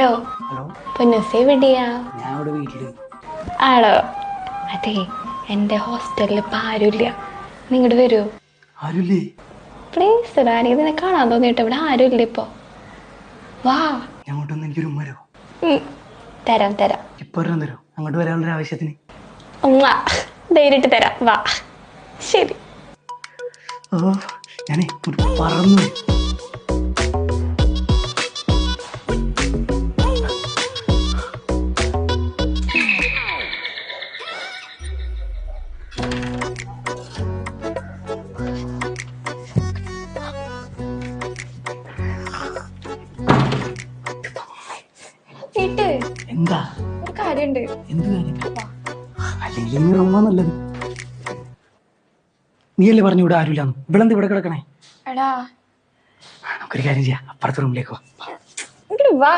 Hello. Hello. Ponnoos എവിടെയാ? ഞാൻ ഇവിടെ വീട്ടിൽ അതെ എന്റെ ഹോസ്റ്റലിൽ ഇപ്പൊ ആരുമില്ല. നിങ്ങോട്ട് വരൂ. ആരുല്ലേ? പ്ലീസ് ഡാനി ഇതിനെ കാണാൻ തോന്നിട്ട് ഇവിടെ ആരുമില്ല ഇപ്പൊ. വാ. എനിക്കൊരു ഉം, തരാം തരാം. ഇപ്പൊ ഒരെണ്ണം തരോ. അങ്ങോട്ട് വരാനുള്ള ആവശ്യത്തിന്. ഉമ്മ ധൈര്യമായിട്ട് തരാം. വാ. ശരി. ഓ ഞാനേ പറഞ്ഞു പറന്നു പോയി. എന്താ? ഒരു കാര്യമുണ്ട് എന്ത് കാര്യം? അല്ലെങ്കിൽ ഇനി റൂമാ നല്ലത്? നീയല്ലേ പറഞ്ഞു ഇവിടെ ആരുമില്ലാന്ന് ഇവിടെന്ത് ഇവിടെ കിടക്കണേ? എടാ. നമുക്കൊരു കാര്യം ചെയ്യാം. അപ്പുറത്തെ റൂമിലേക്ക് വാ. വാ.